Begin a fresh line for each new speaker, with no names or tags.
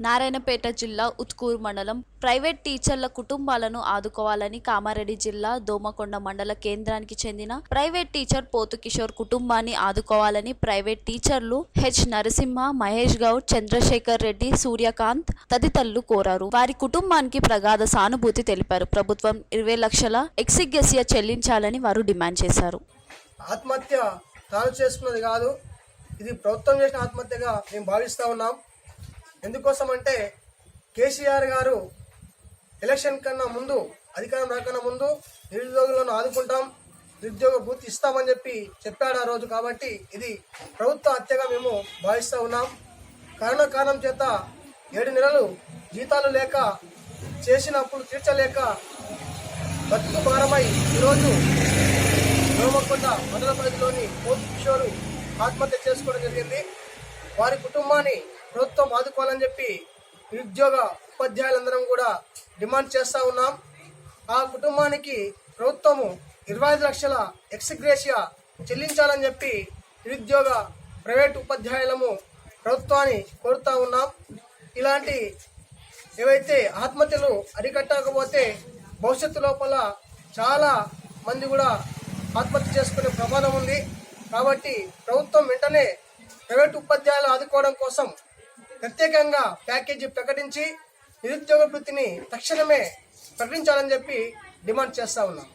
నారాయణపేట జిల్లా ఉత్కూరు మండలం. ప్రైవేట్ టీచర్ల కుటుంబాలను ఆదుకోవాలని కామారెడ్డి జిల్లా దోమకొండ మండల కేంద్రానికి చెందిన ప్రైవేట్ టీచర్ పోతు కిషోర్ కుటుంబాన్ని ఆదుకోవాలని ప్రైవేట్ టీచర్లు హెచ్ నరసింహ మహేష్ గౌడ్ చంద్రశేఖర్ రెడ్డి సూర్యకాంత్ తదితరులు కోరారు. వారి కుటుంబానికి ప్రగాఢ సానుభూతి తెలిపారు. ప్రభుత్వం ఇరవై లక్షల ఎక్సిగెసియా చెల్లించాలని వారు డిమాండ్ చేశారు.
ఆత్మహత్య తాను చేసుకున్నది కాదు. ఇది ప్రభుత్వం చేసిన ఆత్మహత్యగా మేము భావిస్తా ఉన్నాం. ఎందుకోసం అంటే కేసీఆర్ గారు ఎలక్షన్ కన్నా ముందు అధికారం రాకన్నా ముందు నిరుద్యోగులను ఆదుకుంటాం నిరుద్యోగ భూతి ఇస్తామని చెప్పి చెప్పాడు ఆ రోజు కాబట్టి ఇది ప్రభుత్వ హత్యగా మేము భావిస్తూ ఉన్నాం. కరోనా కారణం చేత ఏడు నెలలు జీతాలు లేక చేసిన అప్పులు తీర్చలేక బతుకు భారమై ఈరోజు రోమకొండ మండల పరిధిలోని కోతు కిషోరు ఆత్మహత్య చేసుకోవడం జరిగింది. వారి కుటుంబాన్ని ప్రభుత్వం ఆదుకోవాలని చెప్పి నిరుద్యోగ ఉపాధ్యాయులందరం కూడా డిమాండ్ చేస్తూ ఉన్నాం. ఆ కుటుంబానికి ప్రభుత్వము ఇరవై ఐదు లక్షల ఎక్స్గ్రేషియా చెల్లించాలని చెప్పి నిరుద్యోగ ప్రైవేట్ ఉపాధ్యాయులము ప్రభుత్వాన్ని కోరుతూ ఉన్నాం. ఇలాంటి ఏవైతే ఆత్మహత్యలు అరికట్టకపోతే భవిష్యత్తు లోపల చాలా మంది కూడా ఆత్మహత్య చేసుకునే ప్రమాదం ఉంది. కాబట్టి ప్రభుత్వం వెంటనే ప్రైవేట్ ఉపాధ్యాయులు ఆదుకోవడం కోసం ప్రత్యేకంగా ప్యాకేజీ ప్రకటించి నిరుద్యోగ వృత్తిని తక్షణమే ప్రకటించాలని చెప్పి డిమాండ్ చేస్తా ఉన్నాం.